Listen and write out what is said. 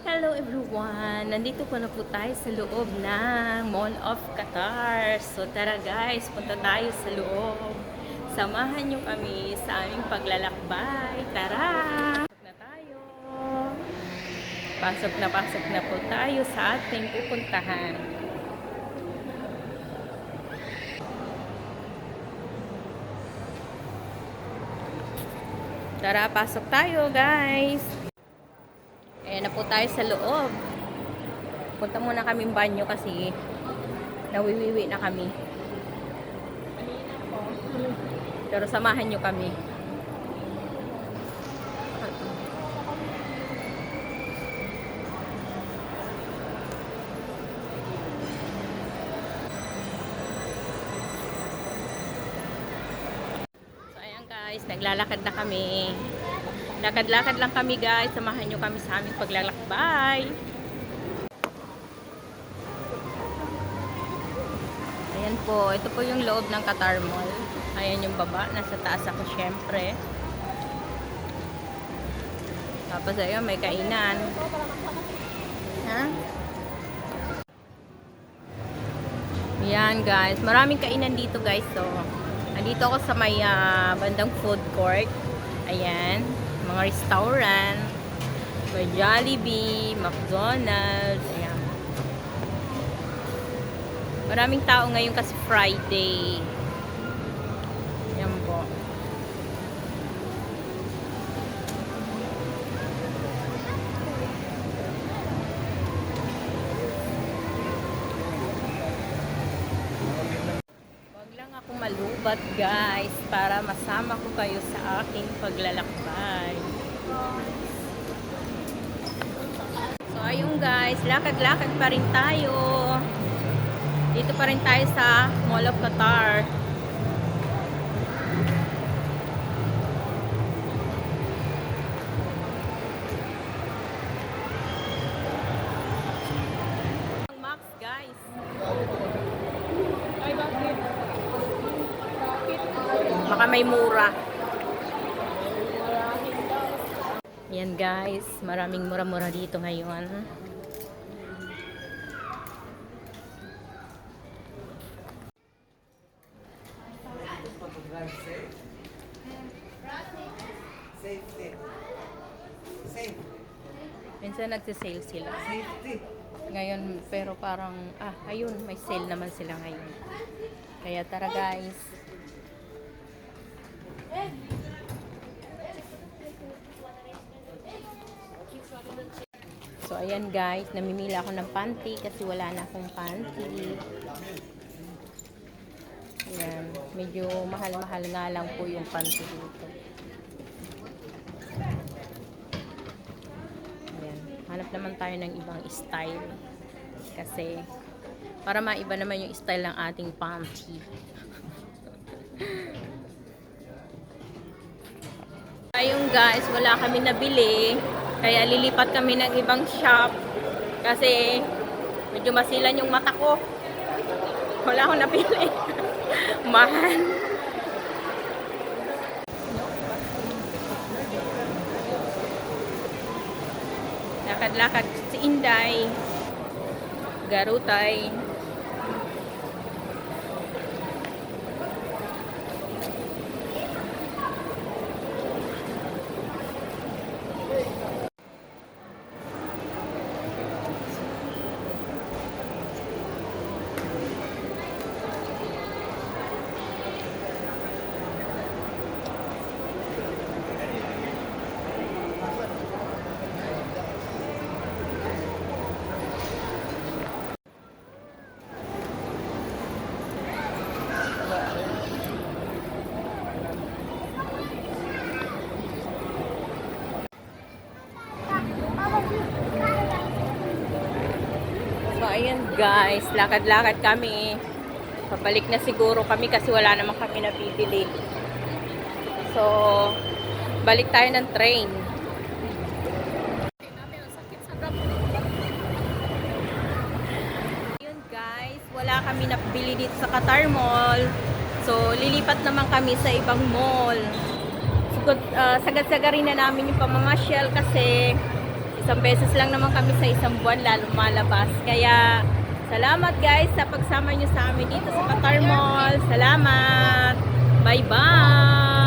Hello everyone! Nandito po na po tayo sa loob ng Mall of Qatar. So tara guys, punta tayo sa loob. Samahan nyo kami sa aming paglalakbay. Tara! Pasok na tayo! Pasok na pasok na po tayo sa ating pupuntahan. Tara, pasok tayo guys! Po tayo sa loob. Punta muna kaming banyo kasi nawiwiwi na kami. Pero samahan nyo kami. So ayan guys, naglalakad na kami. Lakad-lakad lang kami guys. Samahan nyo kami sa aming paglalakbay. Ayan po. Ito po yung loob ng Qatar Mall. Ayan yung baba. Nasa taas ako syempre. Tapos ayun, may kainan. Ha? Yan guys. Maraming kainan dito guys. So, andito ako sa may ah, bandang food court. Ayan mga restaurant, may Jollibee, McDonald's, ayan. Maraming tao ngayon kasi Friday. Ako malubat guys para masama ko kayo sa aking paglalakbay. So ayun guys, lakad-lakad pa rin tayo. Dito pa rin tayo sa Mall of Qatar. Baka may mura. Yan guys, maraming mura-mura dito ngayon. Minsan nagsisale sila. Ngayon, pero parang, ah, ayun, may sale naman sila ngayon. Kaya tara guys. So, ayan guys, namimila ako ng panty kasi wala na akong panty. Ayan, medyo mahal-mahal nga lang po yung panty dito. Ayan, hanap naman tayo ng ibang style. Kasi, para maiba naman yung style ng ating panty. Guys, wala kami nabili. Kaya lilipat kami ng ibang shop. Kasi medyo masilan yung mata ko. Wala akong napili. Mahal. Lakad-lakad si Inday. Garutay. So, ayan guys, lakad-lakad kami. Pabalik na siguro kami kasi wala naman kami napipili. So, balik tayo ng train. Ayun guys, wala kami napili dito sa Qatar Mall. So, lilipat naman kami sa ibang mall. Sugod, ah, sagad-saga rin na namin yung pamamasyal kasi isang beses lang naman kami sa isang buwan lalo malabas. Kaya, salamat guys sa pagsama nyo sa amin dito sa Qatar Mall. Salamat! Bye-bye!